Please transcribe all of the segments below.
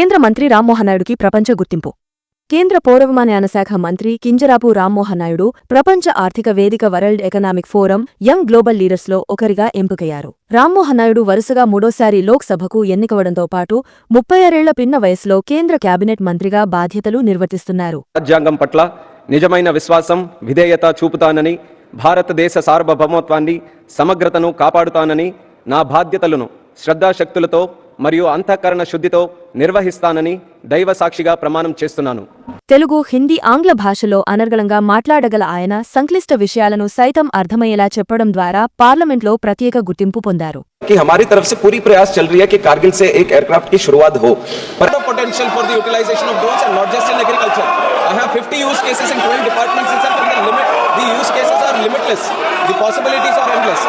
కేంద్ర మంత్రి రామ్మోహన్ నాయుడుకి ప్రపంచ గుర్తింపు. కేంద్ర పౌరవిమానయాన శాఖ మంత్రి కింజరాపు రామ్మోహన్ నాయుడు ప్రపంచ ఆర్థిక వేదిక World Economic Forum Young Global లీడర్స్లో ఒకరిగా ఎంపికయ్యారు. రామ్మోహన్ నాయుడు వరుసగా మూడోసారి లోక్సభకు ఎన్నికవడంతో పాటు ముప్పై ఆరేళ్ళ పిన్న వయసులో కేంద్ర కేబినెట్ మంత్రిగా బాధ్యతలు నిర్వర్తిస్తున్నారు. రాజ్యాంగం పట్ల నిజమైన విశ్వాసం విధేయత చూపుతానని భారతదేశ సార్వభౌమత్వాన్ని సమగ్రతను కాపాడుతానని నా బాధ్యతలను శ్రద్ధాశక్తులతో మరియు అంతఃకరణ శుద్ధితో నిర్వహిస్తానని దైవ సాక్షిగా ప్రమాణం చేస్తున్నాను తెలుగు హిందీ ఆంగ్ల భాషలో అనర్గళంగా మాట్లాడగల ఆయన సంక్లిష్ట విషయాలను సైతం అర్థమయ్యేలా చెప్పడం ద్వారా పార్లమెంట్లో ప్రత్యేక గుర్తింపు పొందారు कि हमारी तरफ से पूरी प्रयास चल रही है कि कारगिल से एक एयरक्राफ्ट की शुरुआत हो पर the potential for the utilization of drones and not just in agriculture i have 50 use cases in 12 departments itself and the limit the use cases are limitless the possibilities are endless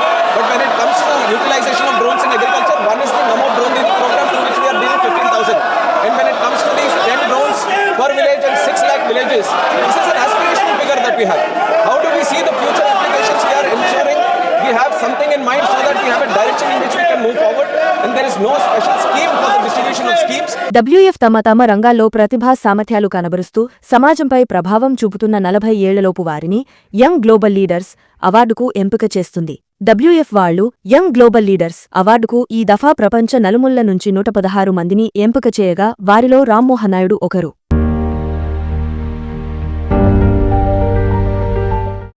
villages this is an aspirational figure that we have how do we see the future applications we are ensuring we have something in mind so that we have a direction in which we can move forward and there is no special scheme for the distribution of schemes W F తమ తమ రంగాల్లో ప్రతిభా సామర్థ్యాలు కనబరుస్తూ సమాజంపై ప్రభావం చూపుతున్న నలభై ఏళ్ళలోపు వారిని young global leaders అవార్డుకు ఎంపిక చేస్తుంది డబ్ల్యూఎఫ్ వాళ్ళు యంగ్ గ్లోబల్ లీడర్స్ అవార్డుకు ఈ దఫా ప్రపంచ నలుముళ్ళ నుంచి నూట పదహారు మందిని ఎంపిక చేయగా వారిలో రామ్మోహన్ నాయుడు ఒకరు